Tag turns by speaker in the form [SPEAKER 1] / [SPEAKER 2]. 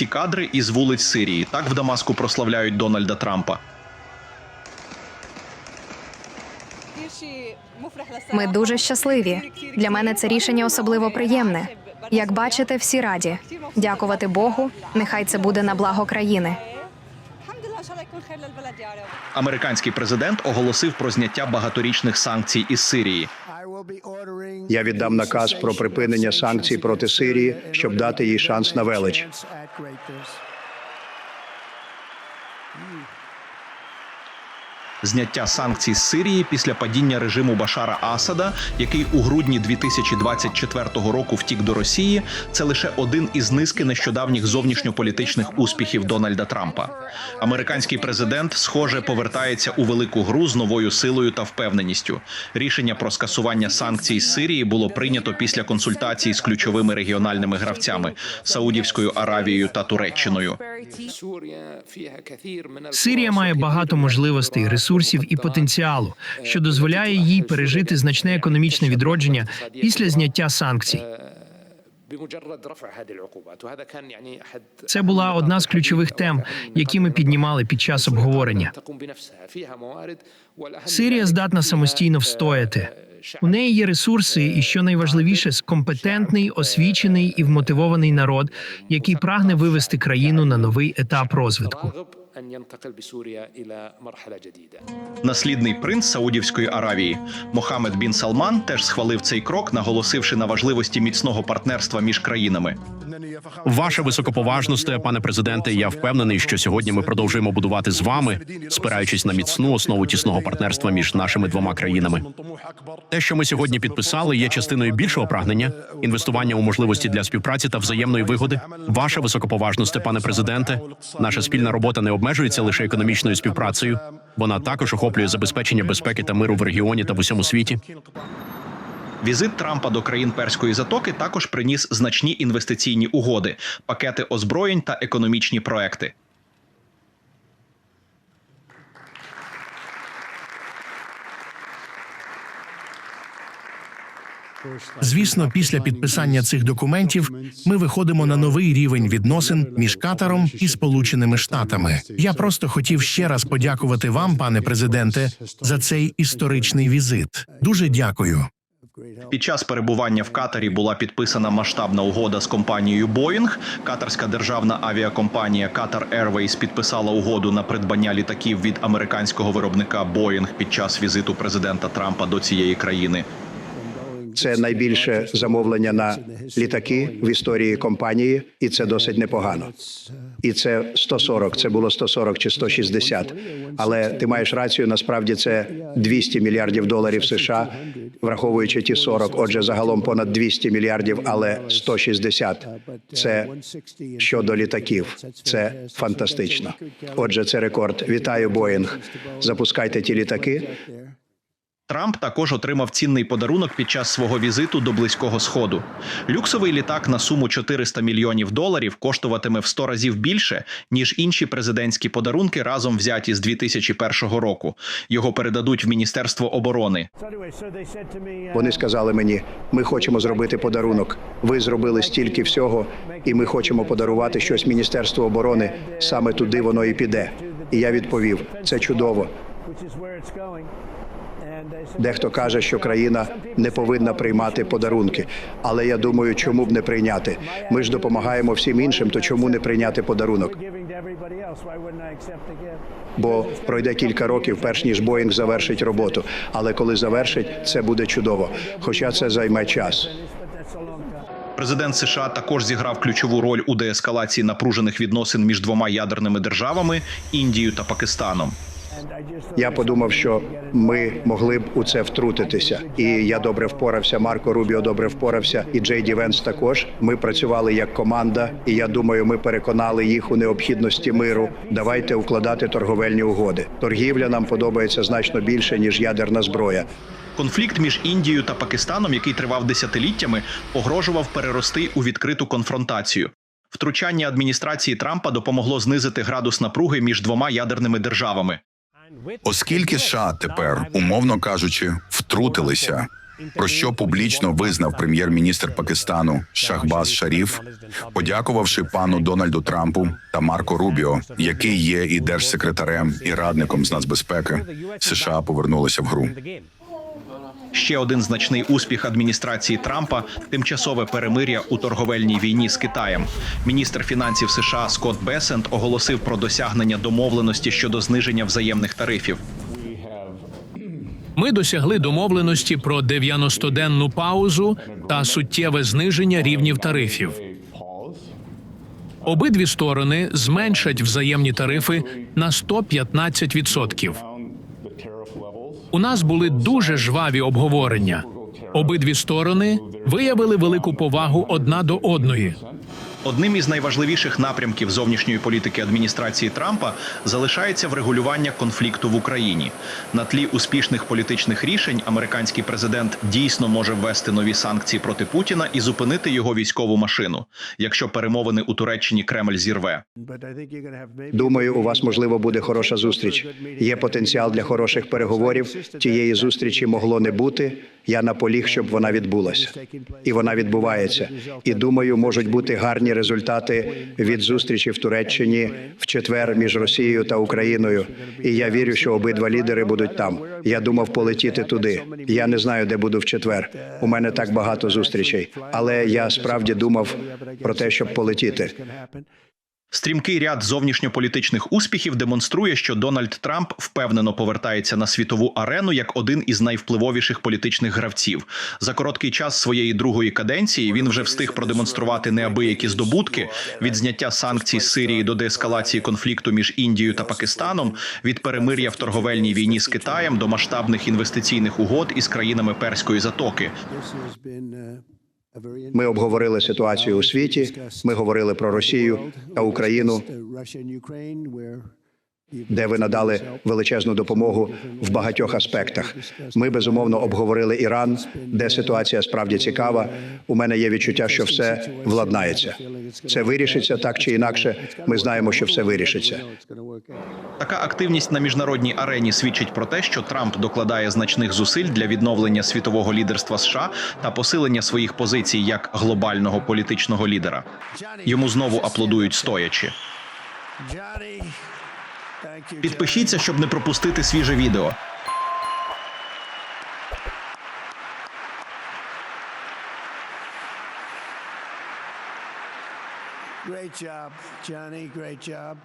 [SPEAKER 1] ці кадри із вулиць Сирії. Так в Дамаску прославляють Дональда Трампа.
[SPEAKER 2] Ми дуже щасливі. Для мене це рішення особливо приємне. Як бачите, всі раді. Дякувати Богу. Нехай це буде на благо країни.
[SPEAKER 1] Американський президент оголосив про зняття багаторічних санкцій із Сирії.
[SPEAKER 3] Я віддам наказ про припинення санкцій проти Сирії, щоб дати їй шанс на велич. great this. Mm.
[SPEAKER 1] Зняття санкцій з Сирії після падіння режиму Башара Асада, який у грудні 2024 року втік до Росії, це лише один із низки нещодавніх зовнішньополітичних успіхів Дональда Трампа. Американський президент, схоже, повертається у велику гру з новою силою та впевненістю. Рішення про скасування санкцій з Сирії було прийнято після консультацій з ключовими регіональними гравцями Саудівською Аравією та Туреччиною.
[SPEAKER 4] Сирія має багато можливостей, ресурсів і потенціалу, що дозволяє їй пережити значне економічне відродження після зняття санкцій. Це була одна з ключових тем, які ми піднімали під час обговорення. Сирія здатна самостійно встояти. У неї є ресурси, і що найважливіше, компетентний, освічений і вмотивований народ, який прагне вивести країну на новий етап розвитку.
[SPEAKER 1] Наслідний принц Саудівської Аравії Мохаммед бін Салман теж схвалив цей крок, наголосивши на важливості міцного партнерства між країнами.
[SPEAKER 5] Ваше високоповажносте, пане президенте. Я впевнений, що сьогодні ми продовжуємо будувати з вами, спираючись на міцну основу тісного партнерства між нашими двома країнами. Те, що ми сьогодні підписали, є частиною більшого прагнення інвестування у можливості для співпраці та взаємної вигоди. Ваше високоповажносте, пане президенте. Наша спільна робота не обмежується лише економічною співпрацею. Вона також охоплює забезпечення безпеки та миру в регіоні та в усьому світі.
[SPEAKER 1] Візит Трампа до країн перської затоки також приніс значні інвестиційні угоди, пакети озброєнь та економічні проекти.
[SPEAKER 6] Звісно, після підписання цих документів ми виходимо на новий рівень відносин між Катаром і Сполученими Штатами. Я просто хотів ще раз подякувати вам, пане президенте, за цей історичний візит. Дуже дякую.
[SPEAKER 1] Під час перебування в Катарі була підписана масштабна угода з компанією Боїнг. Катарська державна авіакомпанія Qatar Airways підписала угоду на придбання літаків від американського виробника Боїнг під час візиту президента Трампа до цієї країни.
[SPEAKER 3] Це найбільше замовлення на літаки в історії компанії, і це досить непогано. І це 140, це було 140 чи 160. Але ти маєш рацію. Насправді це 200 мільярдів доларів США, враховуючи ті 40. Отже, загалом понад 200 мільярдів, але 160 – це щодо літаків. Це фантастично. Отже, це рекорд. Вітаю, Боїнг. Запускайте ті літаки.
[SPEAKER 1] Трамп також отримав цінний подарунок під час свого візиту до близького сходу. Люксовий літак на суму 400 мільйонів доларів коштуватиме в 100 разів більше ніж інші президентські подарунки разом взяті з 2001 року. Його передадуть в міністерство оборони.
[SPEAKER 3] Вони сказали мені: ми хочемо зробити подарунок. Ви зробили стільки всього, і ми хочемо подарувати щось Міністерству оборони. Саме туди воно і піде. І я відповів: це чудово. Дехто каже, що країна не повинна приймати подарунки. Але я думаю, чому б не прийняти? Ми ж допомагаємо всім іншим, то чому не прийняти подарунок? Бо пройде кілька років, перш ніж Боїнг завершить роботу. Але коли завершить, це буде чудово. Хоча це займе час.
[SPEAKER 1] Президент США також зіграв ключову роль у деескалації напружених відносин між двома ядерними державами Індією та Пакистаном.
[SPEAKER 3] Я подумав, що ми могли б у це втрутитися, і я добре впорався. Марко Рубіо добре впорався, і Джей Ді Венс також. Ми працювали як команда, і я думаю, ми переконали їх у необхідності миру. Давайте укладати торговельні угоди. Торгівля нам подобається значно більше ніж ядерна зброя.
[SPEAKER 1] Конфлікт між Індією та Пакистаном, який тривав десятиліттями, погрожував перерости у відкриту конфронтацію. Втручання адміністрації Трампа допомогло знизити градус напруги між двома ядерними державами.
[SPEAKER 7] Оскільки США тепер, умовно кажучи, втрутилися, про що публічно визнав прем'єр-міністр Пакистану Шахбаз Шаріф, подякувавши пану Дональду Трампу та Марко Рубіо, який є і держсекретарем і радником з нацбезпеки, США повернулися в гру.
[SPEAKER 1] Ще один значний успіх адміністрації Трампа тимчасове перемир'я у торговельній війні з Китаєм. Міністр фінансів США Скотт Бесент оголосив про досягнення домовленості щодо зниження взаємних тарифів.
[SPEAKER 8] Ми досягли домовленості про 90-денну паузу та суттєве зниження рівнів тарифів. Обидві сторони зменшать взаємні тарифи на 115%. У нас були дуже жваві обговорення. Обидві сторони виявили велику повагу одна до одної.
[SPEAKER 1] Одним із найважливіших напрямків зовнішньої політики адміністрації Трампа залишається врегулювання конфлікту в Україні. На тлі успішних політичних рішень американський президент дійсно може ввести нові санкції проти Путіна і зупинити його військову машину, якщо перемовини у Туреччині Кремль зірве.
[SPEAKER 3] Думаю, у вас можливо буде хороша зустріч. Є потенціал для хороших переговорів. Тієї зустрічі могло не бути. Я наполіг, щоб вона відбулася, і вона відбувається. І думаю, можуть бути гарні результати від зустрічі в Туреччині в четвер між Росією та Україною. І я вірю, що обидва лідери будуть там. Я думав полетіти туди. Я не знаю, де буду в четвер. У мене так багато зустрічей, але я справді думав про те, щоб полетіти.
[SPEAKER 1] Стрімкий ряд зовнішньополітичних успіхів демонструє, що Дональд Трамп впевнено повертається на світову арену як один із найвпливовіших політичних гравців. За короткий час своєї другої каденції він вже встиг продемонструвати неабиякі здобутки від зняття санкцій з Сирії до деескалації конфлікту між Індією та Пакистаном, від перемир'я в торговельній війні з Китаєм до масштабних інвестиційних угод із країнами Перської затоки.
[SPEAKER 3] Ми обговорили ситуацію у світі. Ми говорили про Росію та Україну, де ви надали величезну допомогу в багатьох аспектах. Ми безумовно обговорили Іран, де ситуація справді цікава. У мене є відчуття, що все владнається. Це вирішиться так чи інакше. Ми знаємо, що все вирішиться.
[SPEAKER 1] Така активність на міжнародній арені свідчить про те, що Трамп докладає значних зусиль для відновлення світового лідерства США та посилення своїх позицій як глобального політичного лідера. Йому знову аплодують стоячи. Підпишіться, щоб не пропустити свіже відео.
[SPEAKER 9] Great job, Johnny. Great job.